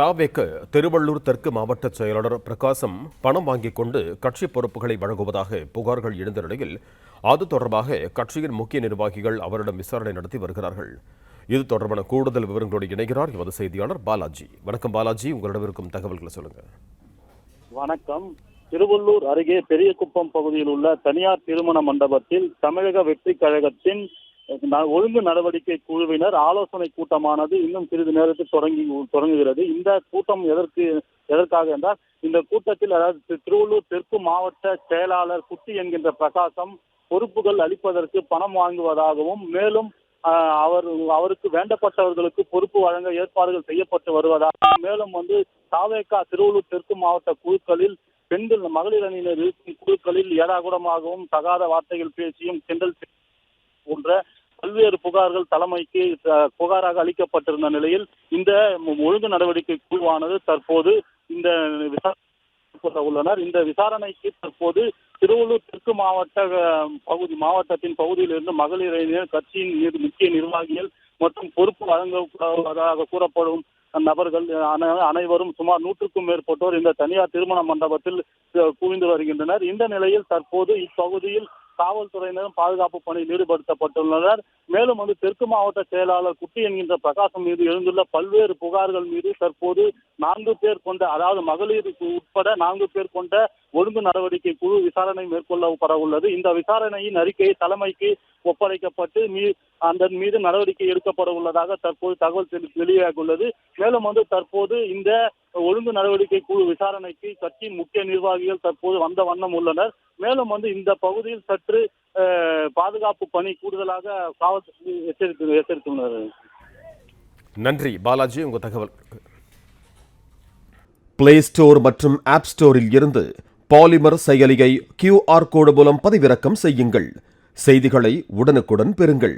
தாவேக்க திருவள்ளூர் தெற்கு மாவட்ட செயலாளர் பிரகாசம் பணம் வாங்கிக் கொண்டு கட்சி பொறுப்புகளை வழங்குவதாக புகார்கள் எழுந்த நிலையில் அது தொடர்பாக கட்சியின் முக்கிய நிர்வாகிகள் அவரிடம் விசாரணை நடத்தி வருகிறார்கள். இது தொடர்பான கூடுதல் விவரங்களோடு இணைகிறார் எமது செய்தியாளர் பாலாஜி. வணக்கம் பாலாஜி உங்களிடம் இருக்கும் தகவல்களை சொல்லுங்க. வணக்கம். திருவள்ளூர் அருகே பெரியகுப்பம் பகுதியில் உள்ள தனியார் திருமண மண்டபத்தில் தமிழக வெற்றி கழகத்தின் ஒழுங்கு நடவடிக்கை குழுவினர் ஆலோசனை கூட்டமானது இன்னும் சிறிது நேரத்தில் தொடங்கி தொடங்குகிறது. இந்த கூட்டம் எதற்கு எதற்காக என்றால் இந்த கூட்டத்தில் அதாவது திருவள்ளூர் தெற்கு மாவட்ட செயலாளர் குட்டி என்கின்ற பிரகாசம் பொறுப்புகள் அளிப்பதற்கு பணம் வாங்குவதாகவும் மேலும் அவர் அவருக்கு வேண்டப்பட்டவர்களுக்கு பொறுப்பு வழங்க ஏற்பாடுகள் செய்யப்பட்டு வருவதாக மேலும் வந்து தாவேக்கா திருவள்ளூர் தெற்கு மாவட்ட குழுக்களில் பெண்கள் மகளிர் அணியினர் இருக்கும் குழுக்களில் ஏடாகுடமாகவும் தகாத வார்த்தைகள் பேசியும் கிண்டல் போன்ற பல்வேறு புகார்கள் தலைமைக்கு புகாராக அளிக்கப்பட்டிருந்த நிலையில் இந்த ஒழுங்கு நடவடிக்கை குழுவானது தற்போது இந்த உள்ளனர். இந்த விசாரணைக்கு தற்போது திருவள்ளூர் தெற்கு மாவட்ட பகுதி மாவட்டத்தின் பகுதியிலிருந்து மகளிர் அணியினர் கட்சியின் முக்கிய நிர்வாகிகள் மற்றும் பொறுப்பு வழங்கப்படுவதாக கூறப்படும் நபர்கள் அனைவரும் சுமார் நூற்றுக்கும் மேற்பட்டோர் இந்த தனியார் திருமண மண்டபத்தில் குவிந்து வருகின்றனர். இந்த நிலையில் தற்போது இப்பகுதியில் காவல்துறையினரும் பாதுகாப்பு பணியில் ஈடுபடுத்தப்பட்டுள்ளனர். மேலும் வந்து தெற்கு மாவட்ட செயலாளர் குட்டி என்கின்ற பிரகாசம் மீது எழுந்துள்ள பல்வேறு புகார்கள் மீது தற்போது நான்கு பேர் கொண்ட அதாவது மகளிருக்கு உட்பட நான்கு பேர் கொண்ட ஒழுங்கு நடவடிக்கை குழு விசாரணை மேற்கொள்ளப்பட உள்ளது இந்த விசாரணையின் அறிக்கை தலைமைக்கு ஒப்படைக்கப்பட்டு மீ- அதன் மீது நடவடிக்கை எடுக்கப்பட உள்ளதாக தற்போது தகவல் தெளி- வெளியாகியுள்ளது. மேலும் வந்து தற்போது இந்த ஒழுங்கு நடவடிக்கை குழு விசாரணைக்கு கட்சியின் முக்கிய நிர்வாகிகள் தற்போது வந்த வண்ணம் உள்ளனர். மேலும் வந்து இந்த பகுதியில் சற்று பாதுகாப்பு பணி கூடுதலாக காவல்துறை எச்சரித்து எச்சரித்துள்ளனர் நன்றி. பாலாஜி உங்க தகவல். பிளே ஸ்டோர் மற்றும் ஆப் ஸ்டோரில் இருந்து பாலிமர் செயலியை கியூஆர் கோடு மூலம் பதிவிறக்கம் செய்யுங்கள். செய்திகளை உடனுக்குடன் பெறுங்கள்.